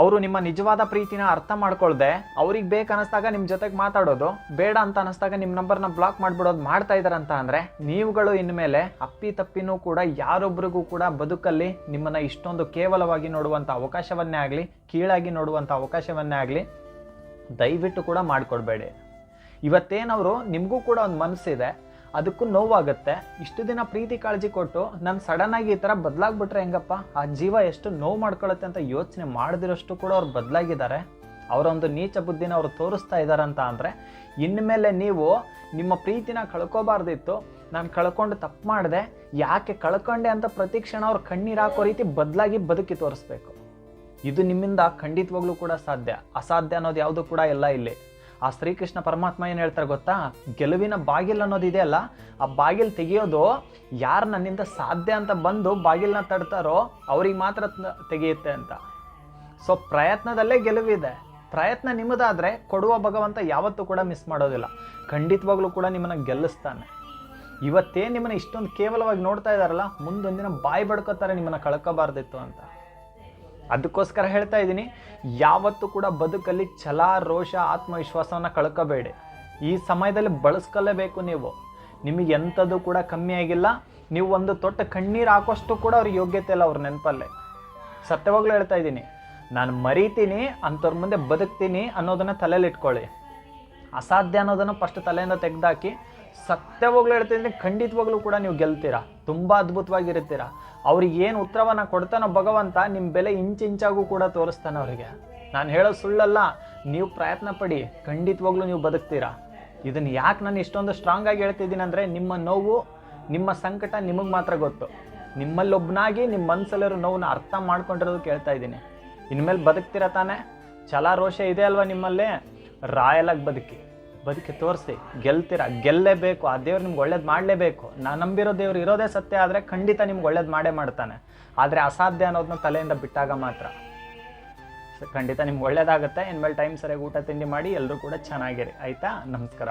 ಅವರು ನಿಮ್ಮ ನಿಜವಾದ ಪ್ರೀತಿನ ಅರ್ಥ ಮಾಡ್ಕೊಳ್ದೆ, ಅವ್ರಿಗೆ ಬೇಕನ್ನಿಸ್ದಾಗ ನಿಮ್ಮ ಜೊತೆಗೆ ಮಾತಾಡೋದು, ಬೇಡ ಅಂತ ಅನ್ನಿಸ್ದಾಗ ನಿಮ್ಮ ನಂಬರ್ನ ಬ್ಲಾಕ್ ಮಾಡಿಬಿಡೋದು ಮಾಡ್ತಾ ಇದ್ದಾರಂತ ಅಂದರೆ, ನೀವುಗಳು ಇನ್ಮೇಲೆ ಅಪ್ಪಿ ತಪ್ಪಿನೂ ಕೂಡ ಯಾರೊಬ್ಬರಿಗೂ ಕೂಡ ಬದುಕಲ್ಲಿ ನಿಮ್ಮನ್ನು ಇಷ್ಟೊಂದು ಕೇವಲವಾಗಿ ನೋಡುವಂಥ ಅವಕಾಶವನ್ನೇ ಆಗಲಿ, ಕೀಳಾಗಿ ನೋಡುವಂಥ ಅವಕಾಶವನ್ನೇ ಆಗಲಿ ದಯವಿಟ್ಟು ಕೂಡ ಮಾಡಿಕೊಡ್ಬೇಡಿ. ಇವತ್ತೇನವರು ನಿಮಗೂ ಕೂಡ ಒಂದು ಮನಸ್ಸಿದೆ ಅದಕ್ಕೂ ನೋವಾಗುತ್ತೆ. ಇಷ್ಟು ದಿನ ಪ್ರೀತಿ ಕಾಳಜಿ ಕೊಟ್ಟು ನಾನು ಸಡನ್ನಾಗಿ ಈ ಥರ ಬದಲಾಗ್ಬಿಟ್ರೆ ಹೆಂಗಪ್ಪ? ಆ ಜೀವ ಎಷ್ಟು ನೋವು ಮಾಡ್ಕೊಳತ್ತೆ ಅಂತ ಯೋಚನೆ ಮಾಡದಿರೋಷ್ಟು ಕೂಡ ಅವ್ರು ಬದಲಾಗಿದ್ದಾರೆ. ಅವರೊಂದು ನೀಚ ಬುದ್ಧಿನ ಅವರು ತೋರಿಸ್ತಾ ಇದ್ದಾರಂತ ಅಂದರೆ, ಇನ್ಮೇಲೆ ನೀವು ನಿಮ್ಮ ಪ್ರೀತಿನ ಕಳ್ಕೊಬಾರ್ದಿತ್ತು. ನಾನು ಕಳ್ಕೊಂಡು ತಪ್ಪು ಮಾಡಿದೆ. ಯಾಕೆ ಕಳ್ಕೊಂಡೆ ಅಂತ ಪ್ರತಿ ಕ್ಷಣ ಅವ್ರು ಕಣ್ಣೀರು ಹಾಕೋ ರೀತಿ ಬದಲಾಗಿ ಬದುಕಿ ತೋರಿಸ್ಬೇಕು. ಇದು ನಿಮ್ಮಿಂದ ಖಂಡಿತವಾಗ್ಲೂ ಕೂಡ ಸಾಧ್ಯ. ಅಸಾಧ್ಯ ಅನ್ನೋದು ಯಾವುದು ಕೂಡ ಇಲ್ಲ ಇಲ್ಲಿ. ಆ ಶ್ರೀಕೃಷ್ಣ ಪರಮಾತ್ಮ ಏನು ಹೇಳ್ತಾರೆ ಗೊತ್ತಾ? ಗೆಲುವಿನ ಬಾಗಿಲು ಅನ್ನೋದು ಇದೆಯಲ್ಲ ಆ ಬಾಗಿಲು ತೆಗೆಯೋದು ಯಾರು ನನ್ನಿಂದ ಸಾಧ್ಯ ಅಂತ ಬಂದು ಬಾಗಿಲನ್ನ ತಡ್ತಾರೋ ಅವ್ರಿಗೆ ಮಾತ್ರ ತೆಗೆಯುತ್ತೆ ಅಂತ. ಸೊ ಪ್ರಯತ್ನದಲ್ಲೇ ಗೆಲುವಿದೆ. ಪ್ರಯತ್ನ ನಿಮ್ಮದಾದರೆ ಕೊಡುವ ಭಗವಂತ ಯಾವತ್ತೂ ಕೂಡ ಮಿಸ್ ಮಾಡೋದಿಲ್ಲ. ಖಂಡಿತವಾಗ್ಲೂ ಕೂಡ ನಿಮ್ಮನ್ನು ಗೆಲ್ಲಿಸ್ತಾನೆ. ಇವತ್ತೇ ನಿಮ್ಮನ್ನ ಇಷ್ಟೊಂದು ಕೇವಲವಾಗಿ ನೋಡ್ತಾ ಇದ್ದಾರಲ್ಲ ಮುಂದೊಂದಿನ ಬಾಯಿ ಬಡ್ಕೋತಾರೆ ನಿಮ್ಮನ್ನ ಕಳ್ಕೋಬಾರ್ದಿತ್ತು ಅಂತ. ಅದಕ್ಕೋಸ್ಕರ ಹೇಳ್ತಾ ಇದ್ದೀನಿ, ಯಾವತ್ತೂ ಕೂಡ ಬದುಕಲ್ಲಿ ಛಲ, ರೋಷ, ಆತ್ಮವಿಶ್ವಾಸವನ್ನು ಕಳ್ಕೋಬೇಡಿ. ಈ ಸಮಯದಲ್ಲಿ ಬಳಸ್ಕೊಲೇಬೇಕು ನೀವು. ನಿಮಗೆ ಎಂಥದ್ದು ಕೂಡ ಕಮ್ಮಿ ಆಗಿಲ್ಲ. ನೀವು ಒಂದು ತೊಟ್ಟ ಕಣ್ಣೀರು ಹಾಕೋಷ್ಟು ಕೂಡ ಅವ್ರ ಯೋಗ್ಯತೆ ಇಲ್ಲ ಅವ್ರ ನೆನಪಲ್ಲೇ. ಸತ್ಯವಾಗ್ಲೂ ಹೇಳ್ತಾ ಇದ್ದೀನಿ, ನಾನು ಮರಿತೀನಿ, ಅಂಥವ್ರ ಮುಂದೆ ಬದುಕ್ತೀನಿ ಅನ್ನೋದನ್ನು ತಲೆಯಲ್ಲಿ ಇಟ್ಕೊಳ್ಳಿ. ಅಸಾಧ್ಯ ಅನ್ನೋದನ್ನು ಫಸ್ಟ್ ತಲೆಯಿಂದ ತೆಗೆದಾಕಿ, ಸತ್ಯವಾಗ್ಲೂ ಇದ್ದೀನಿ, ಖಂಡಿತವಾಗ್ಲೂ ಕೂಡ ನೀವು ಗೆಲ್ತೀರಾ? ತುಂಬ ಅದ್ಭುತವಾಗಿರುತ್ತೀರ? ಅವ್ರಿಗೆ ಏನು ಉತ್ತರವನ್ನು ಕೊಡ್ತಾನೋ ಭಗವಂತ ನಿಮ್ಮ ಬೆಲೆ ಇಂಚಿಂಚಾಗೂ ಕೂಡ ತೋರಿಸ್ತಾನೆ ಅವರಿಗೆ. ನಾನು ಹೇಳೋ ಸುಳ್ಳಲ್ಲ, ನೀವು ಪ್ರಯತ್ನ ಪಡಿ, ಖಂಡಿತವಾಗ್ಲೂ ನೀವು ಬದುಕ್ತೀರಾ. ಇದನ್ನು ಯಾಕೆ ನಾನು ಇಷ್ಟೊಂದು ಸ್ಟ್ರಾಂಗ್ ಆಗಿ ಹೇಳ್ತಿದ್ದೀನಿ ಅಂದರೆ ನಿಮ್ಮ ನೋವು, ನಿಮ್ಮ ಸಂಕಟ ನಿಮಗೆ ಮಾತ್ರ ಗೊತ್ತು. ನಿಮ್ಮಲ್ಲೊಬ್ಬನಾಗಿ ನಿಮ್ಮ ಮನಸ್ಸಲ್ಲಿರೋ ನೋವನ್ನ ಅರ್ಥ ಮಾಡ್ಕೊಂಡಿರೋದು ಕೇಳ್ತಾ ಇದ್ದೀನಿ. ಇನ್ಮೇಲೆ ಬದುಕ್ತೀರ ತಾನೇ? ಛಲ ರೋಷ ಇದೆ ಅಲ್ವಾ ನಿಮ್ಮಲ್ಲಿ? ರಾಯಲಾಗಿ ಬದುಕಿ. ಬದುಕಿ ತೋರಿಸಿ, ಗೆಲ್ತೀರಾ? ಗೆಲ್ಲೇಬೇಕು, ಆ ದೇವ್ರು ನಿಮ್ಗೆ ಒಳ್ಳೇದು ಮಾಡಲೇಬೇಕು. ನಾನು ನಂಬಿರೋ ದೇವ್ರು ಇರೋದೇ ಸತ್ಯ ಆದರೆ ಖಂಡಿತ ನಿಮ್ಗೆ ಒಳ್ಳೇದು ಮಾಡೇ ಮಾಡ್ತಾನೆ. ಆದರೆ ಅಸಾಧ್ಯ ಅನ್ನೋದನ್ನ ತಲೆಯಿಂದ ಬಿಟ್ಟಾಗ ಮಾತ್ರ. ಖಂಡಿತ ನಿಮ್ಗೆ ಒಳ್ಳೇದಾಗುತ್ತೆ. ಇನ್ಮೇಲೆ ಟೈಮ್ ಸರಿಯಾಗಿ ಊಟ ತಿಂಡಿ ಮಾಡಿ ಎಲ್ಲರೂ ಕೂಡ ಚೆನ್ನಾಗಿರಿ. ಆಯಿತಾ? ನಮಸ್ಕಾರ.